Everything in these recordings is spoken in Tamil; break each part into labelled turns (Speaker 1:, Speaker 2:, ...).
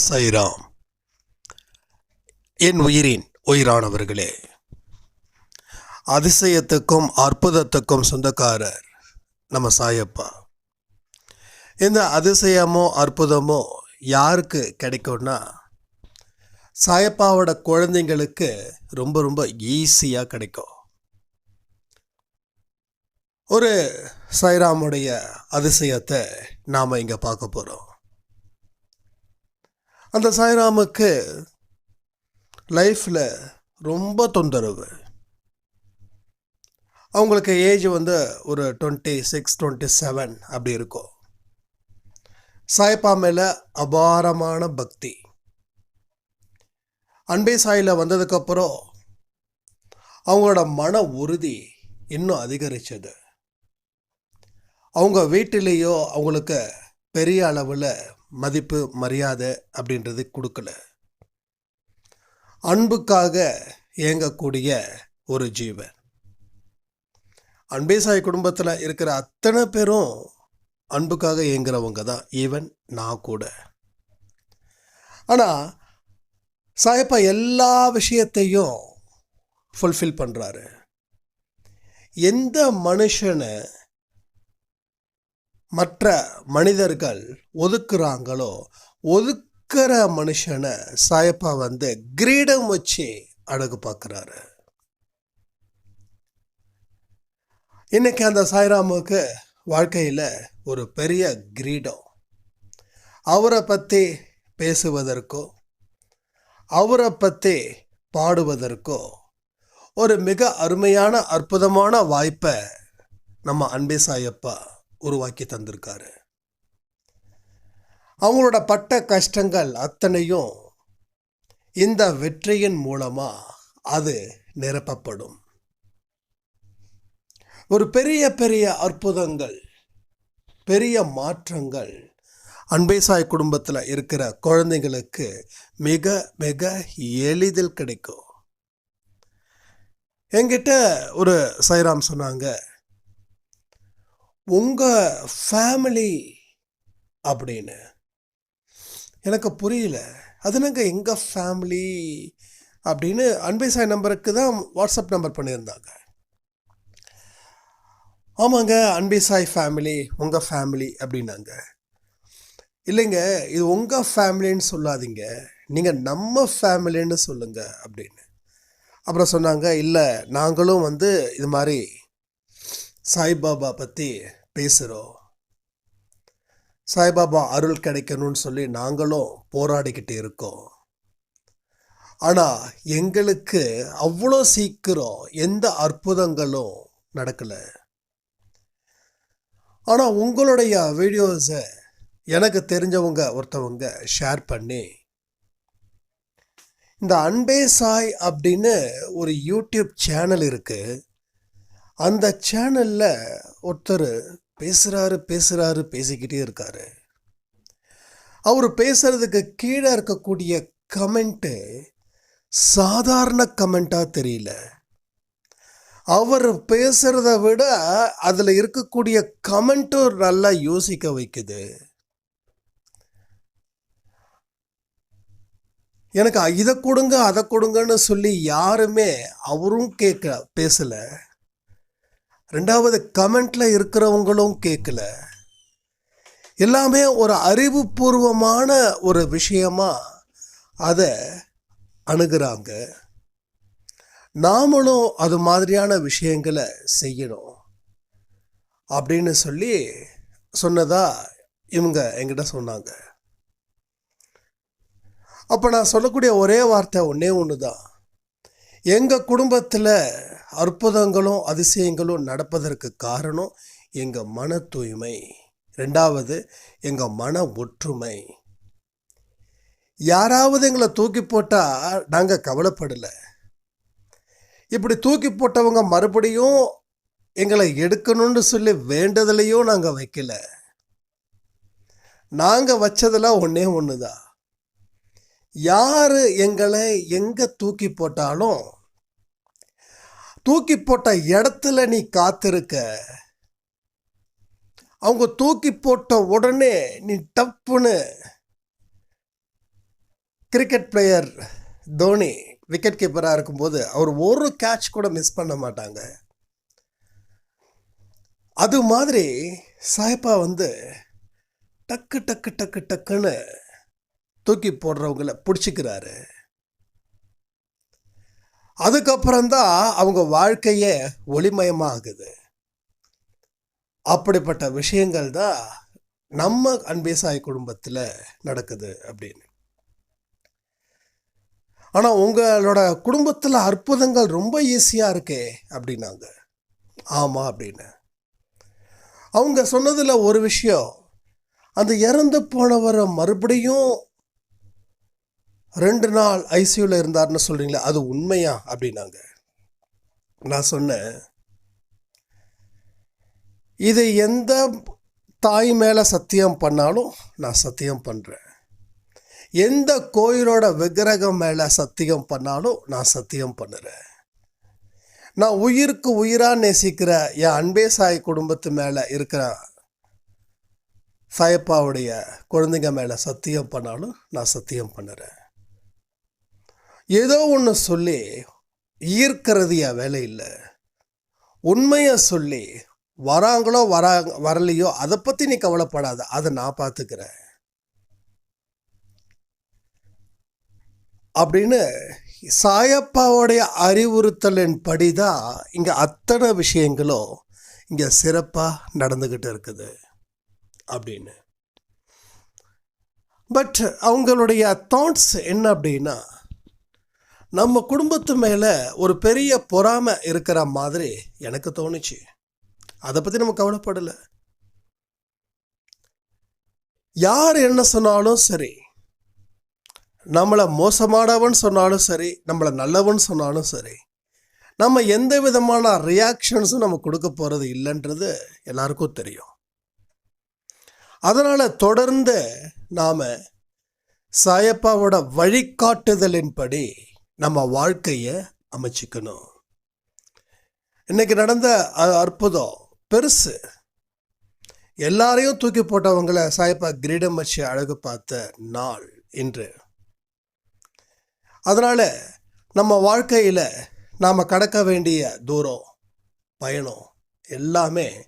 Speaker 1: சைராம். என் உயிரின் உயிரானவர்களே அதிசயத்துக்கும் அற்புதத்துக்கும் சொந்தக்காரர் நம்ம சாயப்பா. இந்த அதிசயமோ அற்புதமோ யாருக்கு கிடைக்கும்னா சாயப்பாவோட குழந்தைங்களுக்கு ரொம்ப ரொம்ப ஈஸியாக கிடைக்கும். ஒரு சாய்ராமுடைய அதிசயத்தை நாம் இங்கே பார்க்க போகிறோம் அந்த சாய்ராமுக்கு லைஃப்பில் ரொம்ப தொந்தரவு. அவங்களுக்கு ஏஜ் வந்து ஒரு டுவெண்ட்டி சிக்ஸ் டுவெண்ட்டி செவன் அப்படி இருக்கும். சாய்ப்பா மேலே அபாரமான பக்தி. அன்பே சாயில் வந்ததுக்கப்புறம் அவங்களோட மன உறுதி இன்னும் அதிகரிச்சது. அவங்க வீட்டிலேயோ அவங்களுக்கு பெரிய அளவில் மதிப்பு மரியாதை அப்படின்றது கொடுக்கல. அன்புக்காக இயங்கக்கூடிய ஒரு ஜீவன். அன்பேசாய் குடும்பத்தில் இருக்கிற அத்தனை பேரும் அன்புக்காக இயங்குறவங்க தான். ஈவன் நான் கூட. ஆனால் சாயப்பா எல்லா விஷயத்தையும் ஃபுல்ஃபில் பண்ணுறாரு எந்த மனுஷனை மற்ற மனிதர்கள் ஒதுக்குறாங்களோ ஒதுக்குற மனுஷனை சாயப்பா வந்து கிரீடம் வச்சு அழகு பார்க்குறாரு. இன்னைக்கு அந்த சாய்ராமுக்கு வாழ்க்கையில் ஒரு பெரிய கிரீடம். அவரை பற்றி பேசுவதற்கோ அவரை பற்றி பாடுவதற்கோ ஒரு மிக அருமையான அற்புதமான வாய்ப்பை நம்ம அன்பே சாயப்பா உருவாக்கி தந்திருக்காரு. அவங்களோட பட்ட கஷ்டங்கள் அத்தனையும் இந்த வெற்றியின் மூலமாக அது நிரப்பப்படும். ஒரு பெரிய பெரிய அற்புதங்கள் பெரிய மாற்றங்கள் அன்பேசாய் குடும்பத்தில் இருக்கிற குழந்தைங்களுக்கு மிக மிக எளிதில் கிடைக்கும். என்கிட்ட ஒரு சைராம் சொன்னாங்க உங்கள் ஃபேமிலி அப்படின்னு. எனக்கு புரியல. அதுனாங்க எங்கள் ஃபேமிலி அப்படின்னு அன்பை சாய் நம்பருக்கு தான் வாட்ஸ்அப் நம்பர் பண்ணியிருந்தாங்க. ஆமாங்க அன்பை சாய் ஃபேமிலி உங்கள் ஃபேமிலி அப்படின்னாங்க. இல்லைங்க இது உங்கள் ஃபேமிலின்னு சொல்லாதீங்க. நீங்கள் நம்ம ஃபேமிலின்னு சொல்லுங்கள் அப்படின்னு. அப்புறம் சொன்னாங்க இல்லை நாங்களும் வந்து இது மாதிரி சாய்பாபா பற்றி பேசுகிறோம் சாய்பாபா அருள் கிடைக்கணும்னு சொல்லி நாங்களும் போராடிக்கிட்டு இருக்கோம். ஆனால் எங்களுக்கு அவ்வளோ சீக்கிரம் எந்த அற்புதங்களும் நடக்கலை. ஆனால் உங்களுடைய வீடியோஸை எனக்கு தெரிஞ்சவங்க ஒருத்தவங்க ஷேர் பண்ணி இந்த அன்பே சாய் அப்படின்னு ஒரு யூடியூப் சேனல் இருக்குது அந்த சேனலில் ஒருத்தர் பேசுகிறாரு பேசுகிறாரு பேசிக்கிட்டே இருக்காரு. அவர் பேசுறதுக்கு கீழே இருக்கக்கூடிய கமெண்ட்டு சாதாரண கமெண்ட்டாக தெரியல. அவர் பேசுகிறத விட அதில் இருக்கக்கூடிய கமெண்ட்டும் நல்லா யோசிக்க வைக்குது. எனக்கு இதை கொடுங்க அதை கொடுங்கன்னு சொல்லி யாருமே அவரும் கேட்க பேசலை. ரெண்டாவது கமெண்ட்ல இருக்கிறவங்களும் கேட்கல எல்லாமே ஒரு அறிவுபூர்வமான ஒரு விஷயமா அதை அணுகிறாங்க. நாமளும் அது மாதிரியான விஷயங்களை செய்யணும். அப்படின்னு சொல்லி சொன்னதா இவங்க என்கிட்ட சொன்னாங்க. அப்போ நான் சொல்லக்கூடிய ஒரே வார்த்தை ஒன்றே ஒன்று தான் எங்கள் குடும்பத்தில் அற்புதங்களும் அதிசயங்களும் நடப்பதற்கு காரணம் எங்கள் மன தூய்மை. ரெண்டாவது எங்கள் மன ஒற்றுமை. யாராவது எங்களை தூக்கி போட்டால் நாங்கள் கவலைப்படலை. இப்படி தூக்கி போட்டவங்க மறுபடியும் எங்களை எடுக்கணும்னு சொல்லி வேண்டதுலையும் நாங்கள் வைக்கல. நாங்கள் வச்சதெல்லாம் ஒன்றே ஒன்று தான் யார் எங்களை எங்கே தூக்கி போட்டாலும் தூக்கி போட்ட இடத்துல நீ காத்திருக்க. அவங்க தூக்கி போட்ட உடனே நீ டப்புன்னு கிரிக்கெட் பிளேயர் தோனி விக்கெட் கீப்பராக இருக்கும்போது அவர் ஒரு கேட்ச் கூட மிஸ் பண்ண மாட்டாங்க. அது மாதிரி சாய்பா வந்து டக்கு டக்கு டக்கு டக்குன்னு தூக்கி போடுறவங்கள பிடிச்சிக்கிறாரு. அதுக்கப்புறம்தான் அவங்க வாழ்க்கையே ஒளிமயமாகுது. அப்படிப்பட்ட விஷயங்கள் தான் நம்ம அன்பேசாய் குடும்பத்தில் நடக்குது அப்படின்னு. ஆனால் உங்களோட குடும்பத்தில் அற்புதங்கள் ரொம்ப ஈஸியாக இருக்கே அப்படின்னாங்க. ஆமாம் அப்படின்னு. அவங்க சொன்னதில் ஒரு விஷயம் அந்த இறந்து போனவரை மறுபடியும் ரெண்டு நாள் ஐசியூவில் இருந்தார்னு சொல்கிறீங்களே அது உண்மையா அப்படின்னாங்க. நான் சொன்னேன் இது எந்த தாய் மேலே சத்தியம் பண்ணாலும் நான் சத்தியம் பண்ணுறேன் எந்த கோயிலோட விக்கிரகம் மேலே சத்தியம் பண்ணாலும் நான் சத்தியம் பண்ணுறேன். நான் உயிருக்கு உயிராக நேசிக்கிற என் அன்பே சாய் குடும்பத்து மேலே இருக்கிற சாயப்பாவுடைய குழந்தைங்க மேலே சத்தியம் பண்ணாலும் நான் சத்தியம் பண்ணுறேன். ஏதோ ஒன்று சொல்லி ஈர்க்கிறதையா வேலை இல்லை. உண்மையை சொல்லி வராங்களோ வரா வரலையோ அதை பற்றி நீ கவலைப்படாத. அதை நான் பார்த்துக்கிறேன் அப்படின்னு சாயப்பாவுடைய அறிவுறுத்தலின் படி தான் இங்கே அத்தனை விஷயங்களும் இங்கே சிறப்பாக நடந்துக்கிட்டு இருக்குது. அப்படின்னு. பட் அவங்களுடைய தாட்ஸ் என்ன அப்படின்னா நம்ம குடும்பத்து மேலே ஒரு பெரிய பொறாமை இருக்கிற மாதிரி எனக்கு தோணுச்சு. அதை பற்றி நம்ம கவலைப்படலை. யார் என்ன சொன்னாலும் சரி நம்மளை மோசமானவன் சொன்னாலும் சரி நம்மளை நல்லவன் சொன்னாலும் சரி நம்ம எந்த விதமான ரியாக்ஷன்ஸும் நம்ம கொடுக்க போகிறது இல்லைன்றது எல்லாருக்கும் தெரியும். அதனால் தொடர்ந்து நாம் சாயப்பாவோட வழிகாட்டுதலின்படி நம்ம வாழ்க்கையை அமைச்சிக்கணும். இன்னைக்கு நடந்த அ- அற்புதம் பெருசு. எல்லாரையும் தூக்கி போட்டவங்களை சாய்ப்பா கிரீடம் வச்சு அழகு பார்த்த நாள் இன்று. அதனால் நம்ம வாழ்க்கையில் நாம் கடக்க வேண்டிய தூரம் பயணம் எல்லாமே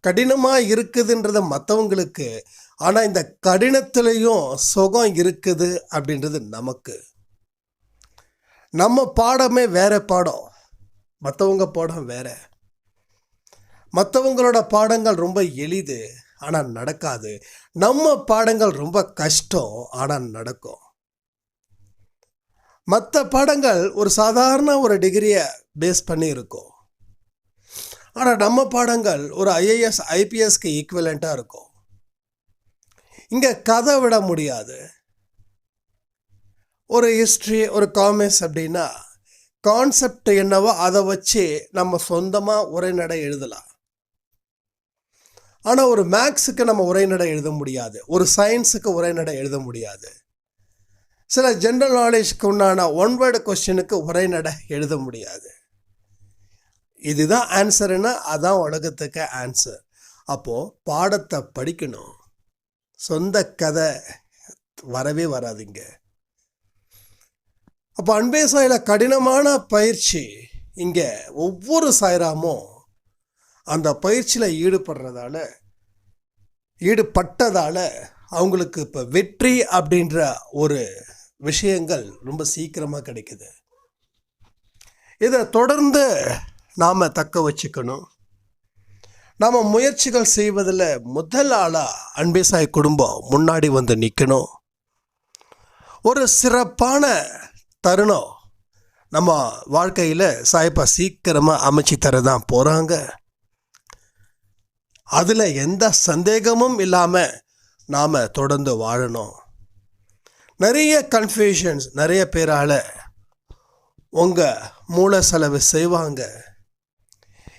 Speaker 1: கடினமாக இருக்குதுன்றது மற்றவங்களுக்கு ஆனால் இந்த கடினத்துலேயும் சுகம் இருக்குது அப்படின்றது நமக்கு. நம்ம பாடமே வேறு பாடம். மற்றவங்க பாடம் வேற. மற்றவங்களோட பாடங்கள் ரொம்ப எளிது ஆனால் நடக்காது. நம்ம பாடங்கள் ரொம்ப கஷ்டம் ஆனால் நடக்கும். மற்ற பாடங்கள் ஒரு சாதாரண ஒரு டிகிரியை பேஸ் பண்ணி இருக்கும். ஆனால் நம்ம பாடங்கள் ஒரு ஐஏஎஸ் ஐபிஎஸ்க்கு ஈக்குவலண்ட்டாக இருக்கும். இங்கே கதை விட முடியாது. ஒரு ஹிஸ்ட்ரி ஒரு காமர்ஸ் அப்படின்னா கான்செப்ட் என்னவோ அதை வச்சு நம்ம சொந்தமாக உரைநடை எழுதலாம். ஆனால் ஒரு மேக்ஸுக்கு நம்ம உரைநடை எழுத முடியாது. ஒரு சயின்ஸுக்கு உரைநடை எழுத முடியாது. சில ஜென்ரல் நாலேஜ்க்கு உண்டான ஒன் வேர்டு கொஸ்டினுக்கு உரைநடை எழுத முடியாது. இதுதான் ஆன்சருன்னா அதான் உலகத்துக்கு ஆன்சர் அப்போது பாடத்தை படிக்கணும். சொந்த கதை வரவே வராதுங்க. அப்போ அன்பே சாயில கடினமான பயிற்சி இங்கே ஒவ்வொரு சாய்ராமும் அந்த பயிற்சியில் ஈடுபடுறதால ஈடுபட்டதால் அவங்களுக்கு இப்போ வெற்றி அப்படின்ற ஒரு விஷயங்கள் ரொம்ப சீக்கிரமாக கிடைக்குது. இதை தொடர்ந்து நாம் தக்க வச்சுக்கணும். நாம் முயற்சிகள் செய்வதில் முதல் ஆளாக அன்பேசாய் குடும்பம் முன்னாடி வந்து நிற்கணும் ஒரு சிறப்பான தருணம். நம்ம வாழ்க்கையில் சாய்ப்பா சீக்கிரமாக அமைச்சு தரதான் போகிறாங்க அதில் எந்த சந்தேகமும் இல்லாமல் நாம் தொடர்ந்து வாழணும். நிறைய கன்ஃபியூஷன்ஸ் நிறைய பேரால் உங்கள் மூளை செலவு செய்வாங்க.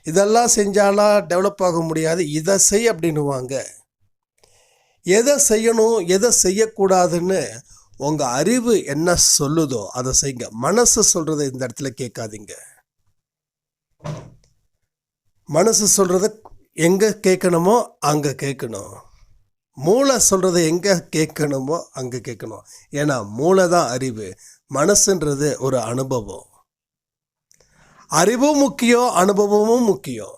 Speaker 1: இதெல்லாம் செஞ்சாலாம் டெவலப் ஆக முடியாது. இதை செய் அப்படின்னுவாங்க. எதை செய்யணும் எதை செய்யக்கூடாதுன்னு உங்கள் அறிவு என்ன சொல்லுதோ அதை செய்யுங்க. மனசு சொல்கிறத இந்த இடத்துல கேட்காதீங்க. மனசு சொல்கிறத எங்கே கேட்கணுமோ அங்கே கேட்கணும். மூளை சொல்கிறத எங்கே கேட்கணுமோ அங்கே கேட்கணும். ஏன்னா மூளை தான் அறிவு. மனசுன்றது ஒரு அனுபவம். அறிவும் முக்கியம் அனுபவமும் முக்கியம்.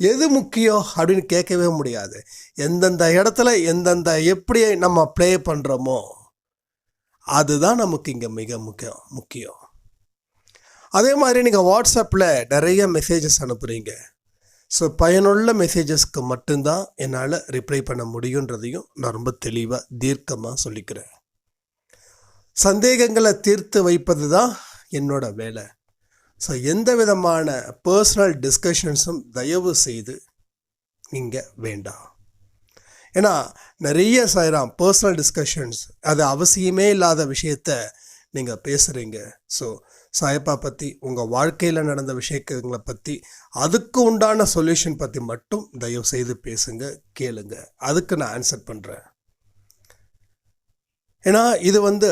Speaker 1: எது முக்கியம் அப்படின்னு கேட்கவே முடியாது. எந்தெந்த இடத்துல எந்தெந்த எப்படி நம்ம ப்ளே பண்ணுறோமோ அதுதான் நமக்கு இங்கே மிக முக்கியம் முக்கியம். அதே மாதிரி நீங்கள் வாட்ஸ்அப்பில் நிறைய மெசேஜஸ் அனுப்புகிறீங்க ஸோ பயனுள்ள மெசேஜஸ்க்கு மட்டும்தான் என்னால் ரிப்ளை பண்ண முடியுன்றதையும் நான் ரொம்ப தெளிவாக தீர்க்கமாக சொல்லிக்கிறேன். சந்தேகங்களை தீர்த்து வைப்பது தான் என்னோட வேலை. ஸோ எந்த விதமான பர்சனல் டிஸ்கஷன்ஸும் தயவு செய்து நீங்கள் வேண்டாம். ஏன்னா நிறைய செய்கிறான் பர்சனல் டிஸ்கஷன்ஸ் அது அவசியமே இல்லாத விஷயத்த நீங்கள் பேசுகிறீங்க ஸோ சாயப்பா பற்றி உங்கள் வாழ்க்கையில் நடந்த விஷயங்களை பற்றி அதுக்கு உண்டான சொல்யூஷன் பற்றி மட்டும் தயவு செய்து பேசுங்க கேளுங்க. அதுக்கு நான் ஆன்சர் பண்ணுறேன் ஏன்னா இது வந்து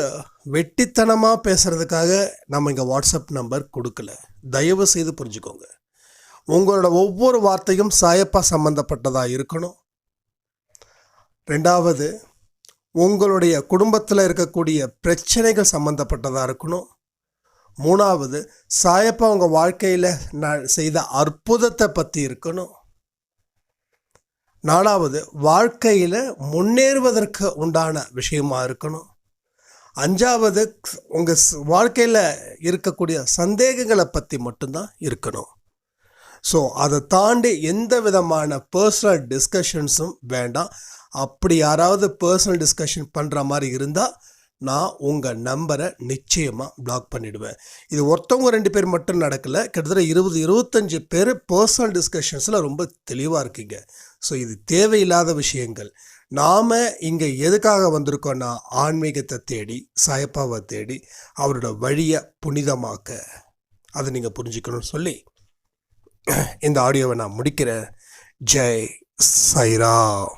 Speaker 1: வெட்டித்தனமாக பேசுகிறதுக்காக நம்ம இங்கே வாட்ஸ்அப் நம்பர் கொடுக்கல. தயவு செய்து புரிஞ்சுக்கோங்க. உங்களோட ஒவ்வொரு வார்த்தையும் சாயப்பா சம்மந்தப்பட்டதாக இருக்கணும். ரெண்டாவது உங்களுடைய குடும்பத்தில் இருக்கக்கூடிய பிரச்சனைகள் சம்மந்தப்பட்டதாக இருக்கணும். மூணாவது சாயப்பா உங்கள் வாழ்க்கையில் நான் செய்த அற்புதத்தை பற்றி இருக்கணும். நாலாவது வாழ்க்கையில் முன்னேறுவதற்கு உண்டான விஷயமாக இருக்கணும். அஞ்சாவது உங்கள் வாழ்க்கையில் இருக்கக்கூடிய சந்தேகங்களை பற்றி மட்டும்தான் இருக்கணும். ஸோ அதை தாண்டி எந்த விதமான பர்சனல் டிஸ்கஷன்ஸும் வேண்டாம். அப்படி யாராவது பர்சனல் டிஸ்கஷன் பண்ணுற மாதிரி இருந்தால் நான் உங்கள் நம்பரை நிச்சயமாக பிளாக் பண்ணிவிடுவேன் இது ஒருத்தவங்க ரெண்டு பேர் மட்டும் நடக்கலை கிட்டத்தட்ட இருபது இருபத்தஞ்சு பேர் பர்சனல் டிஸ்கஷன்ஸில் ரொம்ப தெளிவாக இருக்கீங்க. ஸோ இது தேவையில்லாத விஷயங்கள். நாம் இங்கே எதுக்காக வந்திருக்கோன்னா ஆன்மீகத்தை தேடி சாயப்பாவை தேடி அவரோட வழியை புனிதமாக்க. அதை நீங்கள் புரிஞ்சுக்கணும்னு சொல்லி இந்த ஆடியோவை நான் முடிக்கிறேன். ஜெய் சைராம்